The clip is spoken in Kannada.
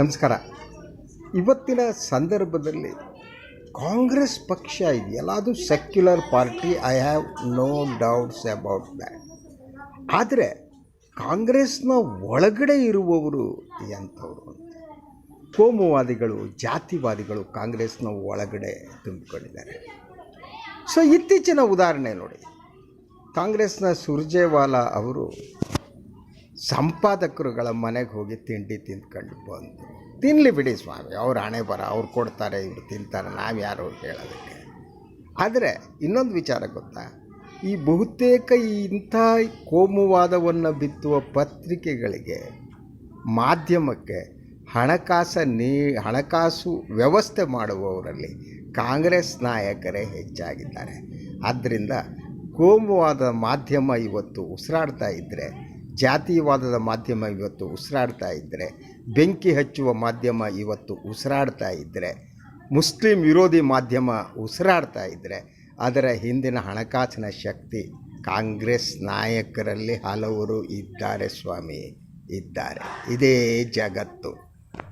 ನಮಸ್ಕಾರ. ಇವತ್ತಿನ ಸಂದರ್ಭದಲ್ಲಿ ಕಾಂಗ್ರೆಸ್ ಪಕ್ಷ ಇದೆಯಲ್ಲ, ಅದು secular party I have no doubts about that ಆದರೆ ಕಾಂಗ್ರೆಸ್ನ ಒಳಗಡೆ ಇರುವವರು ಎಂಥವ್ರು ಕೋಮುವಾದಿಗಳು, ಜಾತಿವಾದಿಗಳು ಕಾಂಗ್ರೆಸ್ನ ಒಳಗಡೆ ತುಂಬಿಕೊಂಡಿದ್ದಾರೆ. ಸೊ ಇತ್ತೀಚಿನ ಉದಾಹರಣೆ ನೋಡಿ. ಕಾಂಗ್ರೆಸ್ನ ಸುರ್ಜೇವಾಲಾ ಅವರು ಸಂಪಾದಕರುಗಳ ಮನೆಗೆ ಹೋಗಿ ತಿಂಡಿ ತಿಂದ್ಕೊಂಡು ಬಂದು ತಿನ್ನಲಿ ಬಿಡಿ ಸ್ವಾಮಿ, ಅವ್ರು ಹಣೆ ಬರ, ಅವ್ರು ಕೊಡ್ತಾರೆ, ಇವ್ರು ತಿಂತಾರೆ, ನಾವು ಯಾರು ಹೇಳೋದಕ್ಕೆ? ಆದರೆ ಇನ್ನೊಂದು ವಿಚಾರ ಗೊತ್ತಾ? ಈ ಬಹುತೇಕ ಇಂಥ ಕೋಮುವಾದವನ್ನು ಬಿತ್ತುವ ಪತ್ರಿಕೆಗಳಿಗೆ ಮಾಧ್ಯಮಕ್ಕೆ ಹಣಕಾಸ ನೀ, ಹಣಕಾಸು ವ್ಯವಸ್ಥೆ ಮಾಡುವವರಲ್ಲಿ ಕಾಂಗ್ರೆಸ್ ನಾಯಕರೇ ಹೆಚ್ಚಾಗಿದ್ದಾರೆ. ಆದ್ದರಿಂದ ಕೋಮುವಾದ ಮಾಧ್ಯಮ ಇವತ್ತು ಉಸಿರಾಡ್ತಾ ಇದ್ದರೆ ಜಾತಿವಾದದ ಮಾಧ್ಯಮ ಇವತ್ತು ಉಸಿರಾಡ್ತಾ ಇದ್ದರೆ ಬೆಂಕಿ ಹಚ್ಚುವ ಮಾಧ್ಯಮ ಇವತ್ತು ಉಸಿರಾಡ್ತಾ ಇದ್ದರೆ ಮುಸ್ಲಿಂ ವಿರೋಧಿ ಮಾಧ್ಯಮ ಉಸಿರಾಡ್ತಾ ಇದ್ದರೆ ಅದರ ಹಿಂದಿನ ಹಣಕಾಸಿನ ಶಕ್ತಿ ಕಾಂಗ್ರೆಸ್ ನಾಯಕರಲ್ಲಿ ಹಲವರು ಇದ್ದಾರೆ ಸ್ವಾಮಿ, ಇದ್ದಾರೆ. ಇದೇ ಜಗತ್ತು.